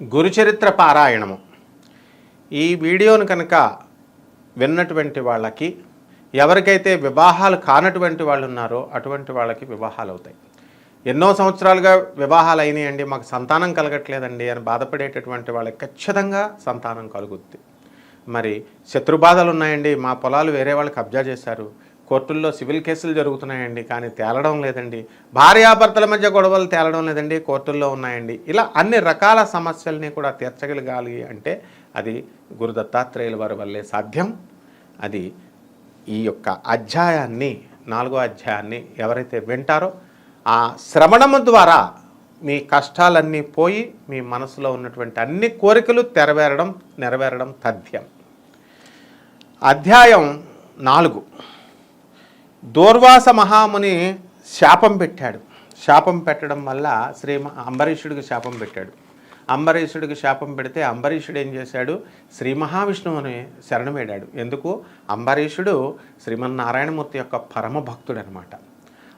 గురుచరిత్ర పారాయణము. ఈ వీడియోను కనుక విన్నటువంటి వాళ్ళకి ఎవరికైతే వివాహాలు కానటువంటి వాళ్ళు ఉన్నారో అటువంటి వాళ్ళకి వివాహాలు అవుతాయి ఎన్నో సంవత్సరాలుగా వివాహాలు అయినాయండి మాకు సంతానం కలగట్లేదండి అని బాధపడేటటువంటి వాళ్ళకి ఖచ్చితంగా సంతానం కలుగుద్ది. మరి శత్రుబాధలు ఉన్నాయండి మా పొలాలు వేరే వాళ్ళు కబ్జా చేశారు కోర్టుల్లో సివిల్ కేసులు జరుగుతున్నాయండి కానీ తేలడం లేదండి. భార్యాభర్తల మధ్య గొడవలు తేలడం లేదండి కోర్టుల్లో ఉన్నాయండి. ఇలా అన్ని రకాల సమస్యల్ని కూడా తీర్చగలగాలి అంటే అది గురు దత్తాత్రేయుల వారి వల్లే సాధ్యం. అది ఈ యొక్క అధ్యాయాన్ని నాలుగో అధ్యాయాన్ని ఎవరైతే వింటారో ఆ శ్రవణము ద్వారా మీ కష్టాలన్నీ పోయి మీ మనసులో ఉన్నటువంటి అన్ని కోరికలు తెరవేరడం నెరవేరడం తథ్యం. అధ్యాయం నాలుగు. దూర్వాస మహాముని శాపం పెట్టాడు. శాపం పెట్టడం వల్ల శ్రీ అంబరీషుడికి శాపం పెట్టాడు. అంబరీషుడికి శాపం పెడితే అంబరీషుడు ఏం చేశాడు? శ్రీ మహావిష్ణువుని శరణమేడాడు ఎందుకు? అంబరీషుడు శ్రీమన్నారాయణమూర్తి యొక్క పరమ భక్తుడు అనమాట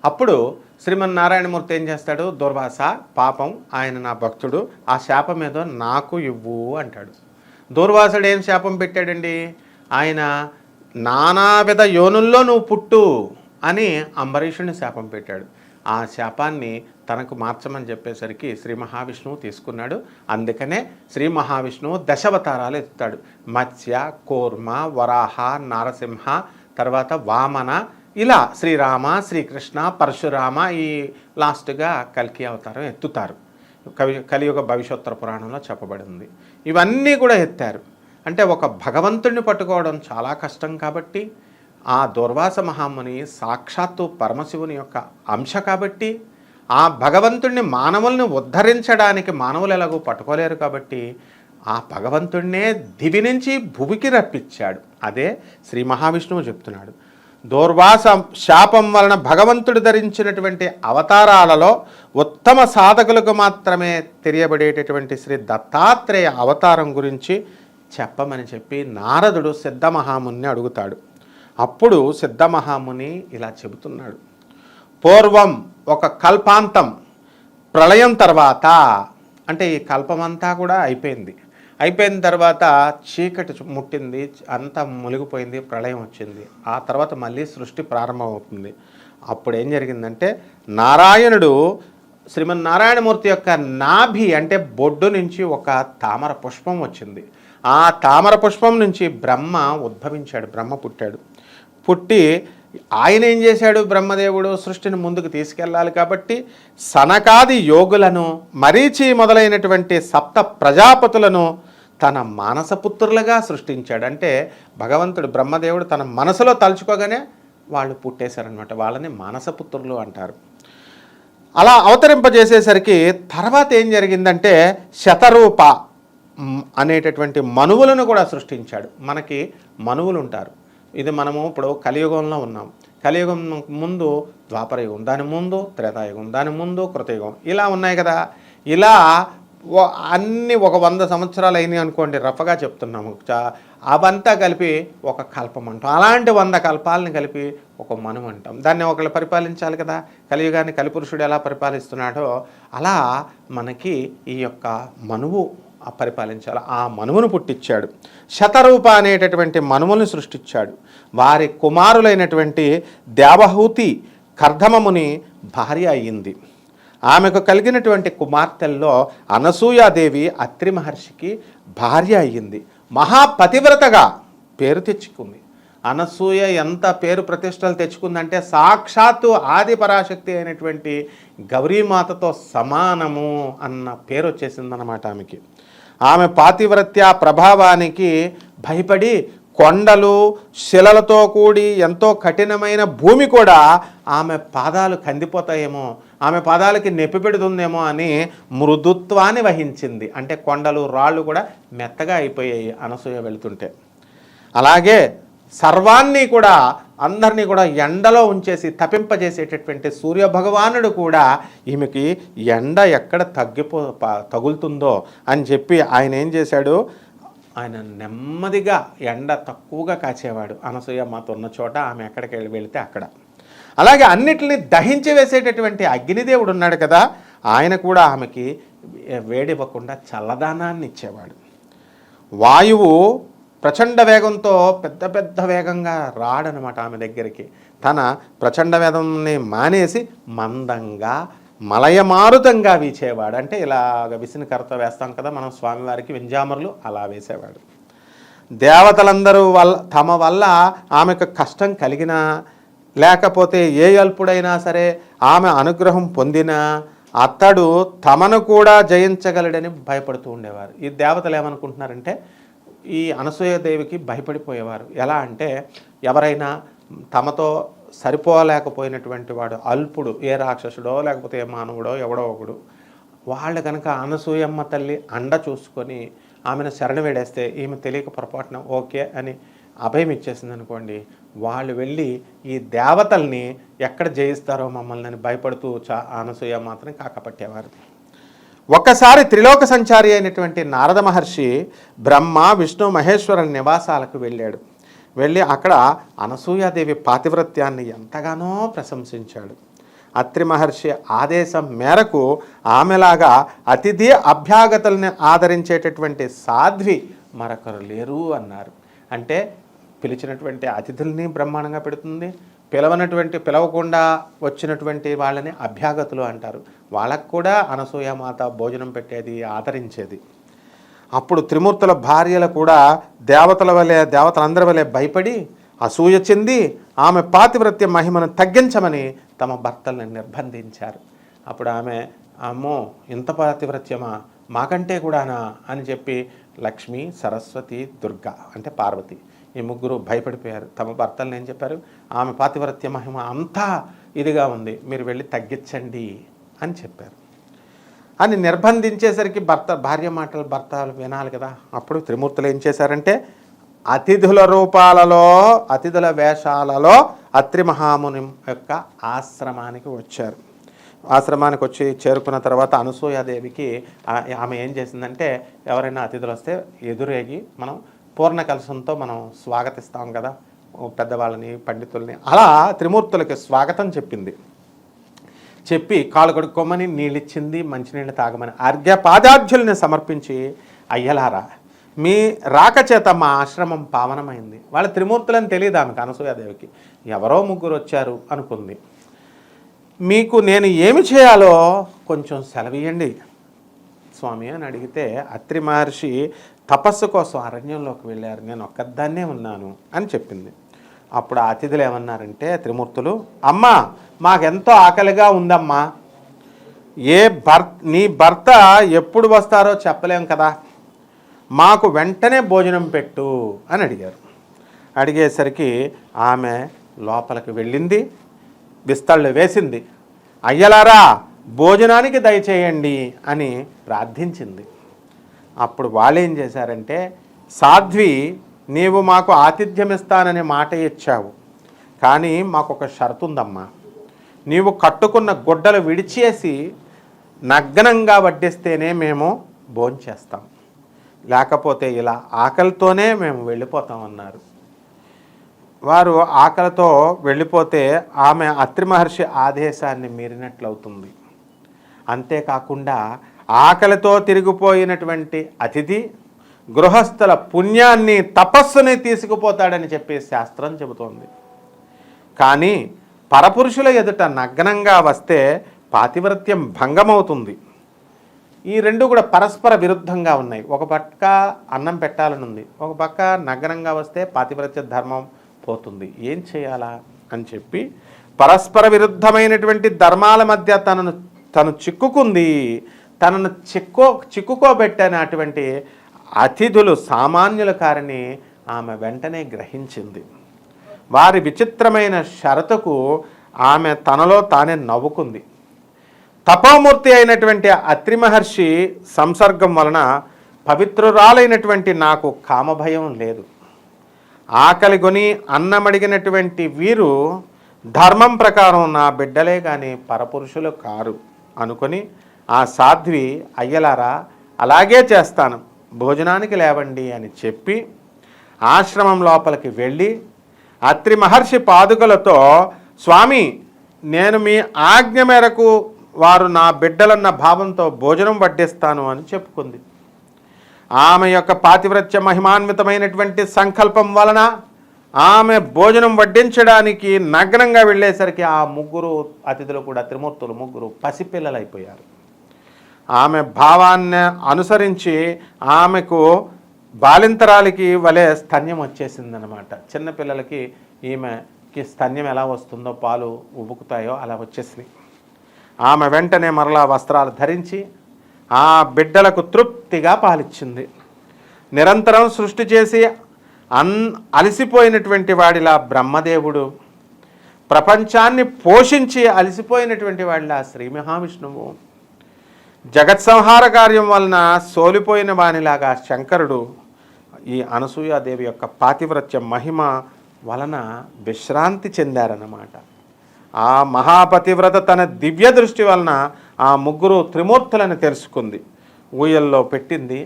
అప్పుడు శ్రీమన్నారాయణమూర్తి ఏం చేస్తాడు? దుర్వాస పాపం ఆయన నా భక్తుడు ఆ శాపం ఏదో నాకు ఇవ్వు అంటాడు. దూర్వాసుడు ఏం శాపం పెట్టాడండి? ఆయన నానావిధ యోనుల్లో నువ్వు పుట్టు అని అంబరీషుని శాపం పెట్టాడు. ఆ శాపాన్ని తనకు మార్చమని చెప్పేసరికి శ్రీ మహావిష్ణువు తీసుకున్నాడు. అందుకనే శ్రీ మహావిష్ణువు దశావతారాలు ఎత్తుతాడు. మత్స్య కోర్మ వరాహ నారసింహ తర్వాత వామన ఇలా శ్రీరామ శ్రీకృష్ణ పరశురామ ఈ లాస్ట్గా కల్కి అవతారం ఎత్తుతారు. కవి కలియుగ భవిష్యోత్తర పురాణంలో చెప్పబడింది. ఇవన్నీ కూడా ఎత్తారు. అంటే ఒక భగవంతుడిని పట్టుకోవడం చాలా కష్టం కాబట్టి ఆ దుర్వాస మహాముని సాక్షాత్తు పరమశివుని యొక్క అంశ కాబట్టి ఆ భగవంతుడిని మానవుల్ని ఉద్ధరించడానికి మానవులు ఎలాగో పట్టుకోలేరు కాబట్టి ఆ భగవంతుడినే దివి నుంచి భువికి రప్పించాడు. అదే శ్రీ మహావిష్ణువు చెప్తున్నాడు. దౌర్వాస శాపం వలన భగవంతుడు ధరించినటువంటి అవతారాలలో ఉత్తమ సాధకులకు మాత్రమే తెలియబడేటటువంటి శ్రీ దత్తాత్రేయ అవతారం గురించి చెప్పమని చెప్పి నారదుడు సిద్ధమహాముని అడుగుతాడు. అప్పుడు సిద్ధమహాముని ఇలా చెబుతున్నాడు. పూర్వం ఒక కల్పాంతం ప్రళయం తర్వాత అంటే ఈ కల్పమంతా కూడా అయిపోయింది. అయిపోయిన తర్వాత చీకటి ముట్టింది అంతా మునిగిపోయింది ప్రళయం వచ్చింది. ఆ తర్వాత మళ్ళీ సృష్టి ప్రారంభమవుతుంది. అప్పుడు ఏం జరిగిందంటే నారాయణుడు శ్రీమన్నారాయణమూర్తి యొక్క నాభి అంటే బొడ్డు నుంచి ఒక తామర పుష్పం వచ్చింది. ఆ తామర పుష్పం నుంచి బ్రహ్మ ఉద్భవించాడు బ్రహ్మ పుట్టాడు. పుట్టి ఆయన ఏం చేశాడు? బ్రహ్మదేవుడు సృష్టిని ముందుకు తీసుకెళ్ళాలి కాబట్టి సనకాది యోగులను మరీచి మొదలైనటువంటి సప్త ప్రజాపతులను తన మానసపుత్రులుగా సృష్టించాడు. అంటే భగవంతుడు బ్రహ్మదేవుడు తన మనసులో తలుచుకోగానే వాళ్ళు పుట్టేశారనమాట వాళ్ళని మానసపుత్రులు అంటారు. అలా అవతరింపజేసేసరికి తర్వాత ఏం జరిగిందంటే శతరూప అనేటటువంటి మనువులను కూడా సృష్టించాడు. మనకి మనువులు ఉంటారు. ఇది మనము ఇప్పుడు కలియుగంలో ఉన్నాం. కలియుగం ముందు ద్వాపరయుగం దాని ముందు త్రేతాయుగం దాని ముందు కృతయుగం ఇలా ఉన్నాయి కదా. ఇలా అన్ని ఒక వంద సంవత్సరాలు అయినాయి అనుకోండి రఫగా చెప్తున్నాము. అవంతా కలిపి ఒక కల్పం అంటాం. అలాంటి వంద కల్పాలను కలిపి ఒక మనం అంటాం. దాన్ని ఒకళ్ళు పరిపాలించాలి కదా. కలియుగాన్ని కలిపురుషుడు ఎలా పరిపాలిస్తున్నాడో అలా మనకి ఈ యొక్క మనువు పరిపాలించాలి. ఆ మనువును పుట్టించాడు శతరూప అనేటటువంటి మనువుని సృష్టించాడు వారి కుమారులైనటువంటి దేవహూతి కర్ధమముని భార్య అయింది ఆమెకు కలిగినటువంటి కుమార్తెల్లో అనసూయాదేవి అత్రి మహర్షికి భార్య అయ్యింది. మహాపతివ్రతగా పేరు తెచ్చుకుంది. అనసూయ ఎంత పేరు ప్రతిష్టలు తెచ్చుకుందంటే సాక్షాత్తు ఆది పరాశక్తి అయినటువంటి గౌరీమాతతో సమానము అన్న పేరు వచ్చేసిందనమాట ఆమెకి. ఆమె పాతివ్రత్య ప్రభావానికి భయపడి కొండలు శిలలతో కూడి ఎంతో కఠినమైన భూమి కూడా ఆమె పాదాలు కందిపోతాయేమో ఆమె పాదాలకి నొప్పి పెడుతుందేమో అని మృదుత్వాన్ని వహించింది. అంటే కొండలు రాళ్ళు కూడా మెత్తగా అయిపోయాయి అనసూయ వెళుతుంటే. అలాగే సర్వాన్ని కూడా అందరినీ కూడా ఎండలో ఉంచేసి తపింపజేసేటటువంటి సూర్య భగవానుడు కూడా ఈమెకి ఎండ ఎక్కడ తగ్గిపో ప- తగులుతుందో అని చెప్పి ఆయన ఏం చేశాడు? ఆయన నెమ్మదిగా ఎండ తక్కువగా కాచేవాడు. అనసూయ మాతో ఉన్న చోట ఆమె ఎక్కడికి వెళ్ళి వెళితే అక్కడ. అలాగే అన్నిటిని దహించి వేసేటటువంటి అగ్నిదేవుడు ఉన్నాడు కదా ఆయన కూడా ఆమెకి వేడివ్వకుండా చల్లదానాన్ని ఇచ్చేవాడు. వాయువు ప్రచండ వేగంతో పెద్ద పెద్ద వేగంగా రాడనమాట ఆమె దగ్గరికి. తన ప్రచండ వేదంని మానేసి మందంగా మలయమారుతంగా వీచేవాడు. అంటే ఇలాగ విసిన కర్త వేస్తాం కదా మనం స్వామివారికి వింజామరులు అలా వేసేవాడు. దేవతలందరూ వల్ల తమ వల్ల ఆమెకు కష్టం కలిగినా లేకపోతే ఏ అల్పుడైనా సరే ఆమె అనుగ్రహం పొందినా అతడు తమను కూడా జయించగలడని భయపడుతూ ఉండేవారు. ఈ దేవతలు ఏమనుకుంటున్నారంటే ఈ అనసూయదేవికి భయపడిపోయేవారు. ఎలా అంటే ఎవరైనా తమతో సరిపోలేకపోయినటువంటి వాడు అల్పుడు ఏ రాక్షసుడో లేకపోతే ఏ మానవుడో ఎవడో ఒకడు వాళ్ళు కనుక అనసూయమ్మ తల్లి అండ చూసుకొని ఆమెను శరణ వేడేస్తే ఈమె తెలియక పొరపాటున ఓకే అని అభయం ఇచ్చేసింది అనుకోండి వాళ్ళు వెళ్ళి ఈ దేవతల్ని ఎక్కడ జయిస్తారో మమ్మల్ని అని భయపడుతూ చా అనసూయ మాత్రం కాకపట్టేవారు ఒక్కసారి త్రిలోక సంచారి అయినటువంటి నారద మహర్షి బ్రహ్మ విష్ణు మహేశ్వరుల నివాసాలకు వెళ్ళాడు. వెళ్ళి అక్కడ అనసూయాదేవి పాతివ్రత్యాన్ని ఎంతగానో ప్రశంసించాడు. అత్రి మహర్షి ఆదేశం మేరకు ఆమెలాగా అతిథి అభ్యాగతుల్ని ఆదరించేటటువంటి సాధ్వి మరొకరు లేరు అన్నారు. అంటే పిలిచినటువంటి అతిథుల్ని బ్రహ్మాండంగా పెడుతుంది పిలవనటువంటి పిలవకుండా వచ్చినటువంటి వాళ్ళని అభ్యాగతులు అంటారు. వాళ్ళకు కూడా అనసూయమాత భోజనం పెట్టేది ఆదరించేది. అప్పుడు త్రిమూర్తుల భార్యలు కూడా దేవతల వలె దేవతలందరి వలె భయపడి అసూయ చెంది ఆమె పాతివ్రత్య మహిమను తగ్గించమని తమ భర్తల్ని నిర్బంధించారు. అప్పుడు ఆమె అమ్మో ఇంత పాతివ్రత్యమా? మాకంటే కూడానా? అని చెప్పి లక్ష్మి సరస్వతి దుర్గా అంటే పార్వతి ఈ ముగ్గురు భయపడిపోయారు. తమ భర్తలను ఏం చెప్పారు? ఆమె పాతివ్రత్య మహిమ అంతా ఇదిగా ఉంది. మీరు వెళ్ళి తగ్గించండి అని చెప్పారు. అని నిర్బంధించేసరికి భర్త భార్య మాటలు భర్త వినాలి కదా. అప్పుడు త్రిమూర్తులు ఏం చేశారంటే అతిథుల రూపాలలో అతిథుల వేషాలలో అత్రి మహాముని యొక్క ఆశ్రమానికి వచ్చారు. ఆశ్రమానికి వచ్చి చేరుకున్న తర్వాత అనసూయాదేవికి ఆమె ఏం చేసిందంటే ఎవరైనా అతిథులు వస్తే ఎదురేగి మనం పూర్ణ కలశంతో మనం స్వాగతిస్తాం కదా ఓ పెద్దవాళ్ళని పండితుల్ని. అలా త్రిమూర్తులకి స్వాగతం చెప్పింది. చెప్పి కాలు కడుక్కోమని నీళ్ళిచ్చింది మంచినీళ్ళు తాగమని అర్ఘ్యపాదార్థుల్ని సమర్పించి అయ్యలారా మీ రాకచేత మా ఆశ్రమం పావనమైంది. వాళ్ళ త్రిమూర్తులని తెలియదు ఆమెకు అనసూయాదేవికి. ఎవరో ముగ్గురు వచ్చారు అనుకుంది. మీకు నేను ఏమి చేయాలో కొంచెం సెలవియండి స్వామి అని అడిగితే అత్రి మహర్షి తపస్సు కోసం అరణ్యంలోకి వెళ్ళారు. నేను ఒక్కదాన్నే ఉన్నాను అని చెప్పింది. అప్పుడు అతిథులు ఏమన్నారంటే త్రిమూర్తులు అమ్మా మాకెంతో ఆకలిగా ఉందమ్మా. ఏ భర్త నీ భర్త ఎప్పుడు వస్తారో చెప్పలేం కదా. మాకు వెంటనే భోజనం పెట్టు అని అడిగారు. అడిగేసరికి ఆమె లోపలికి వెళ్ళింది విస్తళ్ళు వేసింది. అయ్యలారా భోజనానికి దయచేయండి అని ప్రార్థించింది. అప్పుడు వాళ్ళు ఏం చేశారంటే సాధ్వి నీవు మాకు ఆతిథ్యం ఇస్తానని మాట ఇచ్చావు కానీ మాకు ఒక షరతు ఉందమ్మా నీవు కట్టుకున్న గుడ్డలు విడిచేసి నగ్నంగా వడ్డిస్తేనే మేము భోంచేస్తాం లేకపోతే ఇలా ఆకలితోనే మేము వెళ్ళిపోతామన్నారు వారు ఆకలితో వెళ్ళిపోతే ఆమె అత్రి మహర్షి ఆదేశాన్ని మీరినట్లవుతుంది. అంతేకాకుండా ఆకలితో తిరిగిపోయినటువంటి అతిథి గృహస్థుల పుణ్యాన్ని తపస్సుని తీసుకుపోతాడని చెప్పి శాస్త్రం చెబుతోంది. కానీ పరపురుషుల ఎదుట నగ్నంగా వస్తే పాతివ్రత్యం భంగమవుతుంది. ఈ రెండు కూడా పరస్పర విరుద్ధంగా ఉన్నాయి. ఒక పక్క అన్నం పెట్టాలని ఉంది ఒక పక్క నగ్నంగా వస్తే పాతివ్రత్య ధర్మం పోతుంది. ఏం చేయాలా అని చెప్పి పరస్పర విరుద్ధమైనటువంటి ధర్మాల మధ్య తనను తను చిక్కుకుంది తనను చిక్కో చిక్కుకోబెట్టనటువంటి అతిథులు సామాన్యుల కారని ఆమె వెంటనే గ్రహించింది. వారి విచిత్రమైన షరతుకు ఆమె తనలో తానే నవ్వుకుంది. తపోమూర్తి అయినటువంటి అత్రి మహర్షి సంసర్గం వలన పవిత్రురాలైనటువంటి నాకు కామభయం లేదు. ఆకలి కొని అన్నమడిగినటువంటి వీరు ధర్మం ప్రకారం నా బిడ్డలే కానీ పరపురుషులు కారు. అనుకొని ఆ సాధ్వి అయ్యలారా అలాగే చేస్తాను. భోజనానికి లేవండి అని చెప్పి ఆశ్రమం లోపలికి వెళ్ళి అత్రి మహర్షి పాదుకలతో స్వామి నేను మీ ఆజ్ఞ మేరకు వారు నా బిడ్డలన్న భావంతో భోజనం వడ్డిస్తాను అని చెప్పుకుంది. ఆమె యొక్క పాతివ్రత్య మహిమాన్వితమైనటువంటి సంకల్పం వలన ఆమె భోజనం వడ్డించడానికి నగ్నంగా వెళ్ళేసరికి ఆ ముగ్గురు అతిథులు కూడా త్రిమూర్తులు ముగ్గురు పసిపిల్లలైపోయారు. ఆమె భావాన్ని అనుసరించి ఆమెకు బాలింతరాలికి వలె స్తన్యం వచ్చేసిందనమాట చిన్నపిల్లలకి ఈమెకి స్తన్యం ఎలా వస్తుందో పాలు ఉబుకుతాయో అలా వచ్చేసినాయి. ఆమె వెంటనే మరలా వస్త్రాలు ధరించి ఆ బిడ్డలకు తృప్తిగా పాలిచ్చింది. నిరంతరం సృష్టి చేసి అన్ అలసిపోయినటువంటి వాడిలా బ్రహ్మదేవుడు ప్రపంచాన్ని పోషించి అలసిపోయినటువంటి వాడిలా శ్రీ మహావిష్ణువు. జగత్ సంహార కార్యం వలన సోలిపోయిన వానిలాగా శంకరుడు ఈ అనసూయాదేవి యొక్క పాతివ్రత్య మహిమ వలన విశ్రాంతి చెందారన్నమాట. ఆ మహాపతివ్రత తన దివ్య దృష్టి వలన ఆ ముగ్గురు త్రిమూర్తులను తెలుసుకుంది. ఊయల్లో పెట్టింది.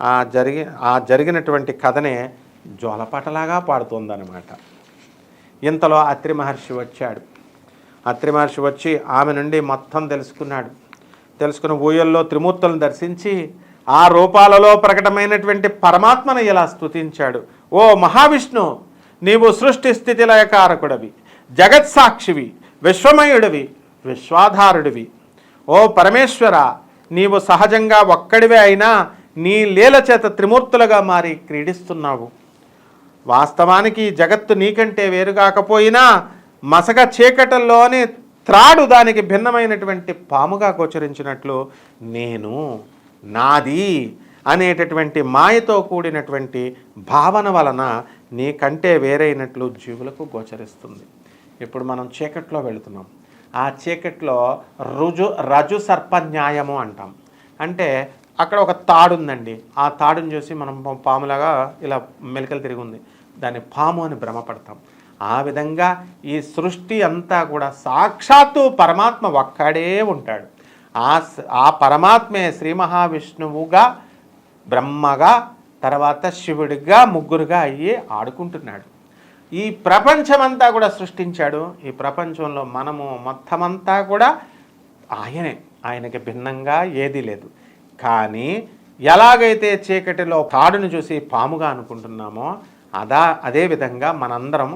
ఆ జరిగి ఆ జరిగినటువంటి కథనే జోలపాటలాగా పాడుతోందనమాట ఇంతలో అత్రి మహర్షి వచ్చాడు. అత్రి మహర్షి వచ్చి ఆమె నుండి మొత్తం తెలుసుకున్నాడు. తెలుసుకుని ఊయల్లో త్రిమూర్తులను దర్శించి ఆ రూపాలలో ప్రకటమైనటువంటి పరమాత్మను ఇలా స్తుతించాడు. ఓ మహావిష్ణు నీవు సృష్టి స్థితి లయకారకుడవి జగత్సాక్షివి విశ్వమయుడివి విశ్వాధారుడివి. ఓ పరమేశ్వర నీవు సహజంగా ఒక్కడివే అయినా నీ లీల చేత త్రిమూర్తులుగా మారి క్రీడిస్తున్నావు. వాస్తవానికి జగత్తు నీకంటే వేరుగాకపోయినా మసక చీకటల్లోని త్రాడు దానికి భిన్నమైనటువంటి పాముగా గోచరించినట్లు నేను నాది అనేటటువంటి మాయతో కూడినటువంటి భావన వలన నీకంటే వేరైనట్లు జీవులకు గోచరిస్తుంది. ఇప్పుడు మనం చీకట్లో వెళుతున్నాం. ఆ చీకట్లో రుజు రజు సర్ప న్యాయము అంటాం. అంటే అక్కడ ఒక తాడు ఉందండి ఆ తాడుని చూసి మనం పాములాగా ఇలా మెలికలు తిరిగి ఉంది దాన్ని పాము అని భ్రమపడతాం. ఆ విధంగా ఈ సృష్టి అంతా కూడా సాక్షాత్తు పరమాత్మ ఒక్కడే ఉంటాడు. ఆ ఆ పరమాత్మే శ్రీ మహావిష్ణువుగా బ్రహ్మగా తర్వాత శివుడిగా ముగ్గురుగా అయ్యి ఆడుకుంటున్నాడు. ఈ ప్రపంచమంతా కూడా సృష్టించాడు. ఈ ప్రపంచంలో మనము మొత్తమంతా కూడా ఆయనే. ఆయనకి భిన్నంగా ఏదీ లేదు. కానీ ఎలాగైతే చీకటిలో తాడును చూసి పాముగా అనుకుంటున్నామో అదా అదే విధంగా మనందరం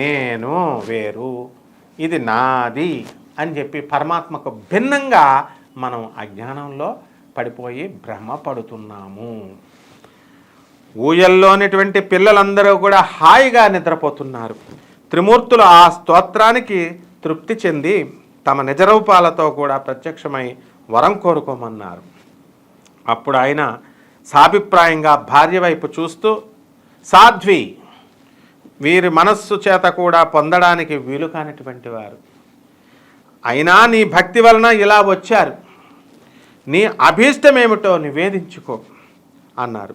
నేను వేరు ఇది నాది అని చెప్పి పరమాత్మకు భిన్నంగా మనం అజ్ఞానంలో పడిపోయి భ్రమపడుతున్నాము. ఊయల్లోనిటువంటి పిల్లలందరూ కూడా హాయిగా నిద్రపోతున్నారు. త్రిమూర్తులు ఆ స్తోత్రానికి తృప్తి చెంది తమ నిజరూపాలతో కూడా ప్రత్యక్షమై వరం కోరుకోమన్నారు. అప్పుడు ఆయన సాభిప్రాయంగా భార్య వైపు చూస్తూ సాధ్వి వీరి మనస్సు చేత కూడా పొందడానికి వీలు కానటువంటి వారు. అయినా నీ భక్తి వలన ఇలా వచ్చారు. నీ అభీష్టమేమిటో నివేదించుకో అన్నారు.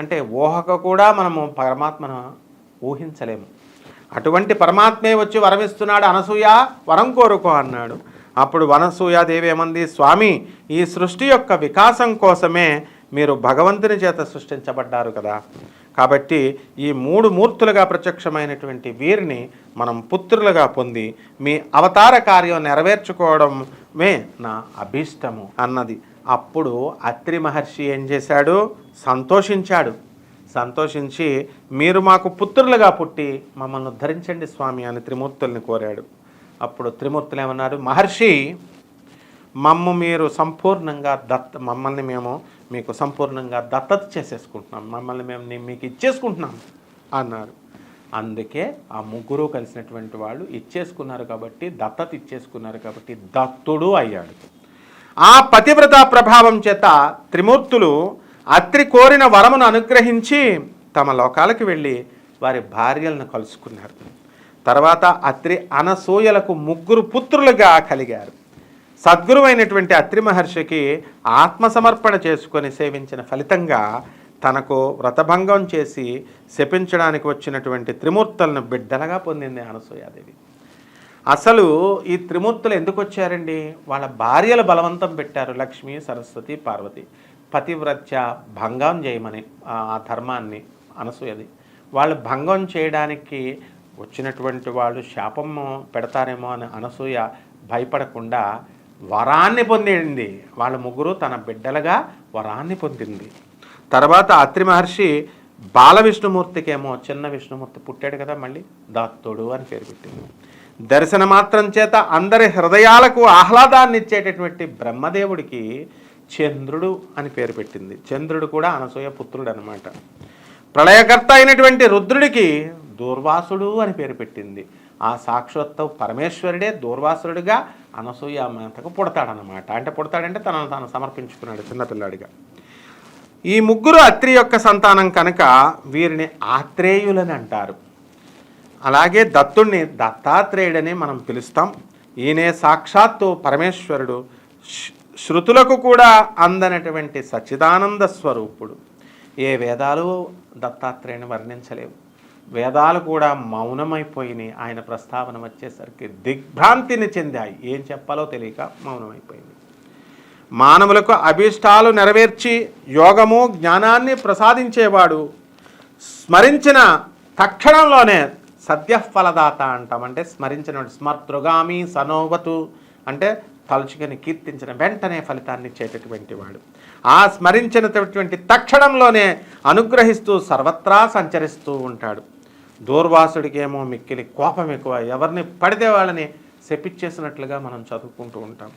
అంటే ఊహకు కూడా మనము పరమాత్మను ఊహించలేము. అటువంటి పరమాత్మే వచ్చి వరమిస్తున్నాడు అనసూయ వరం కోరుకో అన్నాడు. అప్పుడు వనసూయాదేవి ఏమంది స్వామి ఈ సృష్టి యొక్క వికాసం కోసమే మీరు భగవంతుని చేత సృష్టించబడ్డారు కదా. కాబట్టి ఈ మూడు మూర్తులుగా ప్రత్యక్షమైనటువంటి వీరిని మనం పుత్రులుగా పొంది మీ అవతార కార్యం నెరవేర్చుకోవడమే నా అభీష్టము అన్నది. అప్పుడు అత్రి మహర్షి ఏం చేశాడు? సంతోషించాడు. సంతోషించి మీరు మాకు పుత్రులుగా పుట్టి మమ్మల్ని ఉద్ధరించండి స్వామి అని త్రిమూర్తుల్ని కోరాడు. అప్పుడు త్రిమూర్తులు ఏమన్నారు? మహర్షి మమ్ము మీరు సంపూర్ణంగా దత్త మమ్మల్ని మేము మీకు సంపూర్ణంగా దత్తత చేసేసుకుంటున్నాం. మమ్మల్ని మేము మీకు ఇచ్చేసుకుంటున్నాం అన్నారు. అందుకే ఆ ముగ్గురు కలిసినటువంటి వాళ్ళు ఇచ్చేసుకున్నారు కాబట్టి దత్తత ఇచ్చేసుకున్నారు కాబట్టి దత్తుడు అయ్యాడు. ఆ పతివ్రత ప్రభావం చేత త్రిమూర్తులు అత్రి కోరిన వరమును అనుగ్రహించి తమ లోకాలకు వెళ్ళి వారి భార్యలను కలుసుకున్నారు. తర్వాత అత్రి అనసూయలకు ముగ్గురు పుత్రులుగా కలిగారు. సద్గురువైనటువంటి అత్రి మహర్షికి ఆత్మసమర్పణ చేసుకొని సేవించిన ఫలితంగా తనకు వ్రతభంగం చేసి శపించడానికి వచ్చినటువంటి త్రిమూర్తులను బిడ్డలుగా పొందింది అనసూయాదేవి. అసలు ఈ త్రిమూర్తులు ఎందుకు వచ్చారండి? వాళ్ళ భార్యలు బలవంతం పెట్టారు లక్ష్మి సరస్వతి పార్వతి. పతివ్రత్య భంగం చేయమని ఆ ఆ ధర్మాన్ని అనసూయది. వాళ్ళు భంగం చేయడానికి వచ్చినటువంటి వాళ్ళు శాపము పెడతారేమో అని అనసూయ భయపడకుండా వరాన్ని పొందింది. వాళ్ళ ముగ్గురు తన బిడ్డలుగా వరాన్ని పొందింది. తర్వాత అత్రి మహర్షి బాల విష్ణుమూర్తికేమో చిన్న విష్ణుమూర్తి పుట్టాడు కదా మళ్ళీ? దత్తుడు అని పేరు పెట్టింది. దర్శన మాత్రం చేత అందరి హృదయాలకు ఆహ్లాదాన్ని ఇచ్చేటటువంటి బ్రహ్మదేవుడికి చంద్రుడు అని పేరు పెట్టింది. చంద్రుడు కూడా అనసూయ పుత్రుడు అనమాట ప్రళయకర్త అయినటువంటి రుద్రుడికి దూర్వాసుడు అని పేరు పెట్టింది. ఆ సాక్షాత్తు పరమేశ్వరుడే దూర్వాసుడిగా అనసూయ మాతకు పుడతాడనమాట అంటే పుడతాడంటే తనను తాను సమర్పించుకున్నాడు చిన్నపిల్లాడిగా ఈ ముగ్గురు అత్రి యొక్క సంతానం కనుక వీరిని ఆత్రేయులని అంటారు. అలాగే దత్తుణ్ణి దత్తాత్రేయుడని మనం పిలుస్తాం. ఈయనే సాక్షాత్తు పరమేశ్వరుడు. శృతులకు కూడా అందనటువంటి సచ్చిదానంద స్వరూపుడు. ఏ వేదాలు దత్తాత్రేయుని వర్ణించలేవు. వేదాలు కూడా మౌనమైపోయినాయి. ఆయన ప్రస్తావన వచ్చేసరికి దిగ్భ్రాంతిని చెందాయి. ఏం చెప్పాలో తెలియక మౌనమైపోయింది. మానవులకు అభీష్టాలు నెరవేర్చి యోగము జ్ఞానాన్ని ప్రసాదించేవాడు స్మరించిన తక్షణంలోనే సద్యఫలదాత అంటాం. అంటే స్మరించిన స్మర్తృగామి సనోవతు అంటే తలుచుకొని కీర్తించిన వెంటనే ఫలితాన్ని ఇచ్చేటటువంటి వాడు ఆ స్మరించినటువంటి తక్షణంలోనే అనుగ్రహిస్తూ సర్వత్రా సంచరిస్తూ ఉంటాడు. దూర్వాసుడికేమో మిక్కిలి కోపం ఎక్కువ. ఎవరిని పడితే వాళ్ళని శపిచ్చేసినట్లుగా మనం చదువుకుంటూ ఉంటాం.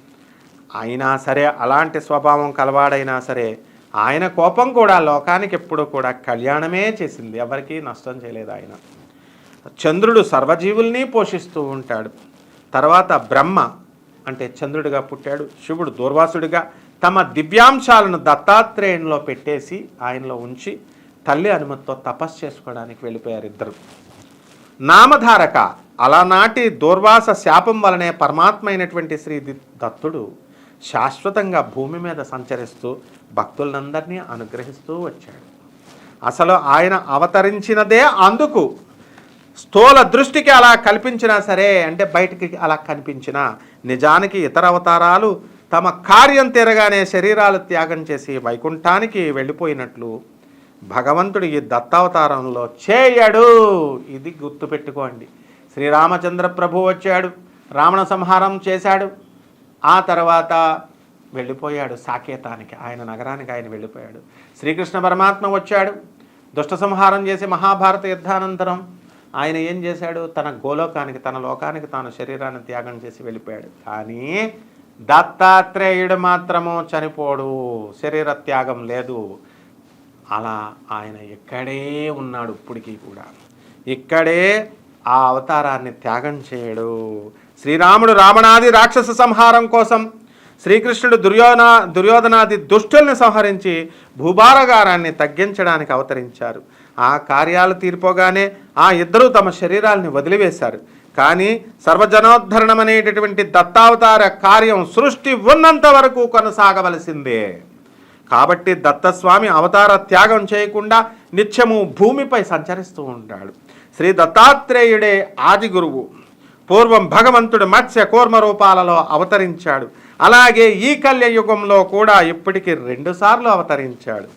అయినా సరే అలాంటి స్వభావం కలవాడైనా సరే ఆయన కోపం కూడా లోకానికి ఎప్పుడూ కూడా కళ్యాణమే చేసింది. ఎవరికీ నష్టం చేయలేదు ఆయన. చంద్రుడు సర్వజీవుల్ని పోషిస్తూ ఉంటాడు. తర్వాత బ్రహ్మ అంటే చంద్రుడిగా పుట్టాడు. శివుడు దూర్వాసుడిగా తమ దివ్యాంశాలను దత్తాత్రేయంలో పెట్టేసి ఆయనలో ఉంచి తల్లి అనుమతితో తపస్సు చేసుకోవడానికి వెళ్ళిపోయారు ఇద్దరు. నామధారక అలనాటి దూర్వాస శాపం వలనే పరమాత్మ అయినటువంటి శ్రీ దత్తుడు శాశ్వతంగా భూమి మీద సంచరిస్తూ భక్తులందరినీ అనుగ్రహిస్తూ వచ్చాడు. అసలు ఆయన అవతరించినదే అందుకు. స్థూల దృష్టికి అలా కల్పించినా సరే అంటే బయటికి అలా కనిపించినా నిజానికి ఇతర అవతారాలు తమ కార్యం తీరగానే శరీరాలు త్యాగం చేసి వైకుంఠానికి వెళ్ళిపోయినట్లు భగవంతుడు ఈ దత్తావతారంలో చేయడు. ఇది గుర్తుపెట్టుకోండి. శ్రీరామచంద్ర ప్రభు వచ్చాడు. రావణ సంహారం చేశాడు. ఆ తర్వాత వెళ్ళిపోయాడు సాకేతానికి. ఆయన నగరానికి ఆయన వెళ్ళిపోయాడు. శ్రీకృష్ణ పరమాత్మ వచ్చాడు. దుష్ట సంహారం చేసి మహాభారత యుద్ధానంతరం ఆయన ఏం చేశాడు? తన గోలోకానికి తన లోకానికి తాను శరీరాన్ని త్యాగం చేసి వెళ్ళిపోయాడు. కానీ దత్తాత్రేయుడు మాత్రము చనిపోడు. శరీర త్యాగం లేదు. అలా ఆయన ఇక్కడే ఉన్నాడు ఇప్పటికీ కూడా. ఇక్కడే ఆ అవతారాన్ని త్యాగం చేయడు. శ్రీరాముడు రావణాది రాక్షస సంహారం కోసం శ్రీకృష్ణుడు దుర్యోధన దుర్యోధనాది దుష్టుల్ని సంహరించి భూభారగారాన్ని తగ్గించడానికి అవతరించారు. ఆ కార్యాలు తీరిపోగానే ఆ ఇద్దరూ తమ శరీరాల్ని వదిలివేశారు. కానీ సర్వజనోద్ధరణం అనేటటువంటి దత్తావతార కార్యం సృష్టి ఉన్నంత వరకు కొనసాగవలసిందే. కాబట్టి దత్తస్వామి అవతార త్యాగం చేయకుండా నిత్యము భూమిపై సంచరిస్తూ ఉంటాడు. శ్రీ దత్తాత్రేయుడే ఆది గురువు. పూర్వం భగవంతుడు మత్స్య కూర్మ రూపాలలో అవతరించాడు. అలాగే ఈ కలియుగంలో కూడా ఇప్పటికీ రెండుసార్లు అవతరించాడు.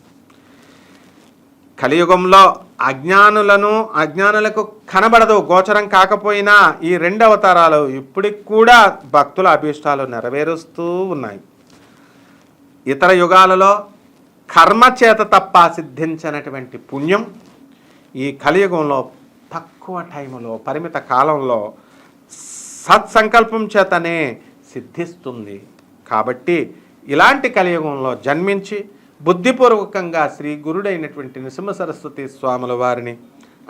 కలియుగంలో అజ్ఞానులను అజ్ఞానులకు కనబడదు గోచరం కాకపోయినా ఈ రెండు అవతారాలు ఇప్పటికి కూడా భక్తుల అభీష్టాలు నెరవేరుస్తూ ఉన్నాయి. ఇతర యుగాలలో కర్మ చేత తప్ప సిద్ధించినటువంటి పుణ్యం ఈ కలియుగంలో తక్కువ టైంలో పరిమిత కాలంలో సత్సంకల్పం చేతనే సిద్ధిస్తుంది. కాబట్టి ఇలాంటి కలియుగంలో జన్మించి బుద్ధిపూర్వకంగా శ్రీ గురుడైనటువంటి నృసింహ సరస్వతి స్వాముల వారిని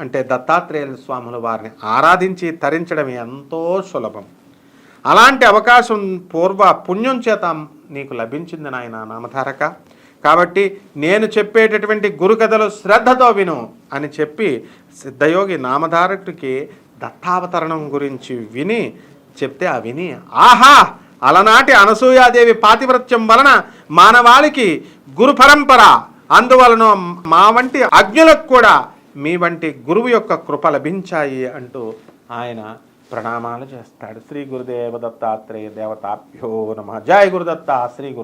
అంటే దత్తాత్రేయుల స్వాముల వారిని ఆరాధించి తరించడం ఎంతో సులభం. అలాంటి అవకాశం పూర్వ పుణ్యం చేత నీకు లభించింది నాయన నామధారక. కాబట్టి నేను చెప్పేటటువంటి గురుకథలు శ్రద్ధతో విను అని చెప్పి సిద్ధయోగి నామధారకుడికి దత్తావతరణం గురించి విని చెప్తే ఆ విని ఆహా! అలనాటి అనసూయాదేవి పాతివ్రత్యం వలన మానవాళికి గురు పరంపర అందువలన మా వంటి అజ్ఞులకు కూడా మీ వంటి గురువు యొక్క కృప లభించాయి అంటూ ఆయన ప్రణామాలు చేస్తాడు. శ్రీ గురుదేవ దత్తాత్రేయ దేవతాభ్యో నమ. జయ గురుదత్త శ్రీ గురు